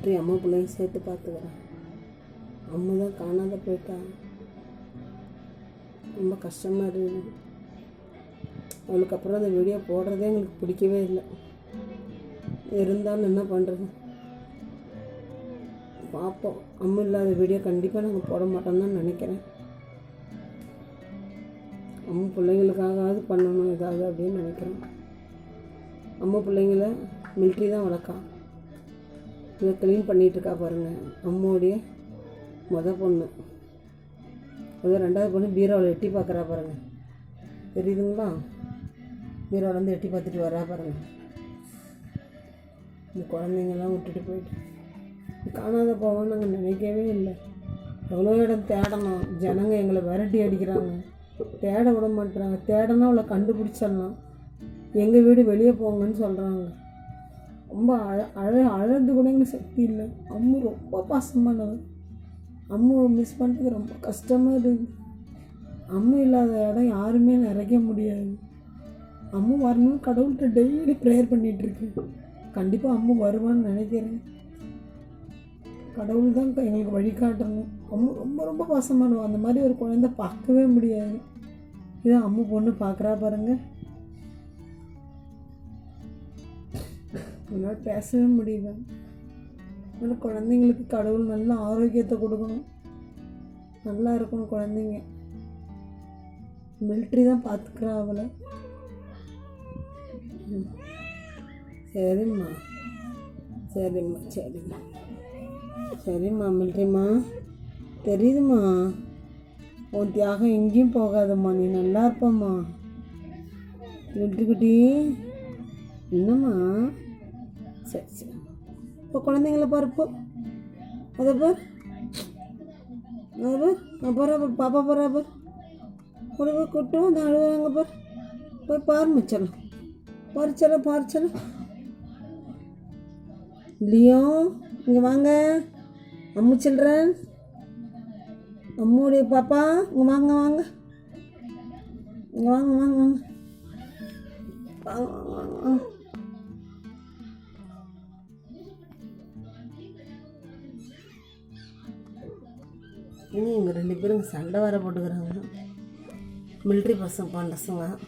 விட்டு அம்மா பிள்ளையும் சேர்த்து பார்த்துக்கிறேன் அம்மா தான் காணாத போயிட்டா. ரொம்ப கஷ்டமாக இருக்குது அவளுக்கு அப்புறம் அந்த வீடியோ போடுறதே எங்களுக்கு பிடிக்கவே இல்லை. இருந்தாலும் என்ன பண்ணுறது பார்ப்போம் அம்மா இல்லாத வீடியோ கண்டிப்பாக நாங்கள் போட மாட்டோம்னு தான் நினைக்கிறேன். அம்மா பிள்ளைங்களுக்காகவாவது பண்ணணும் ஏதாவது அப்படின்னு நினைக்கிறேன் அம்மா பிள்ளைங்கள மில்ட்ரி தான் வளர்க்கா. இதை க்ளீன் பண்ணிகிட்டு இருக்கா பாருங்கள் அம்மாவுடைய மொதல் பொண்ணு. அது ரெண்டாவது பொண்ணு பீரோவில் எட்டி பார்க்குறா பாருங்கள் தெரியுதுங்களா? பீரோவிலேருந்து எட்டி பார்த்துட்டு வரா பாருங்கள் இந்த குழந்தைங்கள்லாம் விட்டுட்டு போயிட்டு. காணாத போவோம்னு நாங்கள் நினைக்கவே இல்லை. எவ்வளோ இடம் தேடணும். ஜனங்க எங்களை விரட்டி அடிக்கிறாங்க. தேட விட மாட்டுறாங்க. தேடனா அவளை கண்டுபிடிச்சிடலாம். எங்கள் வீடு வெளியே போங்கன்னு சொல்கிறாங்க ரொம்ப அழ அழ அழகு கூட எங்களுக்கு சக்தி இல்லை. அம்மு ரொம்ப பாசமானவ அம்முவை மிஸ் பண்ணுறதுக்கு ரொம்ப கஷ்டமாக இருக்குது அம்மு இல்லாத இடம் யாருமே நிறைக்க முடியாது. அம்மு வரணும்னு கடவுள்கிட்ட டெய்லி ப்ரேயர் பண்ணிகிட்ருக்கு கண்டிப்பாக அம்மு வருவான்னு நினைக்கிறேன். கடவுள் தான் எங்களுக்கு வழிகாட்டணும் அம்மு ரொம்ப ரொம்ப பாசமானவா அந்த மாதிரி ஒரு குழந்தை பார்க்கவே முடியாது. இதான் அம்மு பொண்ணு பார்க்குறா பாருங்கள் என்னால் பேசவே முடியல. ஆனால் குழந்தைங்களுக்கு கடவுள் நல்ல ஆரோக்கியத்தை கொடுக்கணும். நல்லா இருக்கணும் குழந்தைங்க. மிலிட்ரி தான் பார்த்துக்கிறா அவளை. ம். சரிம்மா. சரிம்மா சரிம்மா. சரிம்மா மில்ட்ரிம்மா தெரியுதும்மா. உன் தியாகம் எங்கேயும் போகாதம்மா. நீ நல்லா இருப்பம்மா. மில்ட்ரி என்னம்மா? சரி சரி. இப்போ குழந்தைங்கள பாருப்போ அதை பார். அதை பார். நான் போகிறா பார். பாப்பா போகிறா பார். கொண்டு போய் கூட்டும் அந்த அழுவாங்க பார். போய் பாரு மிச்சலாம் பறிச்சலாம் இல்லையோ இங்கே வாங்க. அம்மு சில்ட்ரன் அம்முடைய பாப்பா. இங்கே வாங்க வாங்க. இங்கே வாங்க வாங்க வாங்க. வாங்க வாங்க வாங்க. இனி இவங்க ரெண்டு பேரும் சண்டை வர போட்டுக்கிறாங்க. மிலிட்ரி பசங்க பசங்க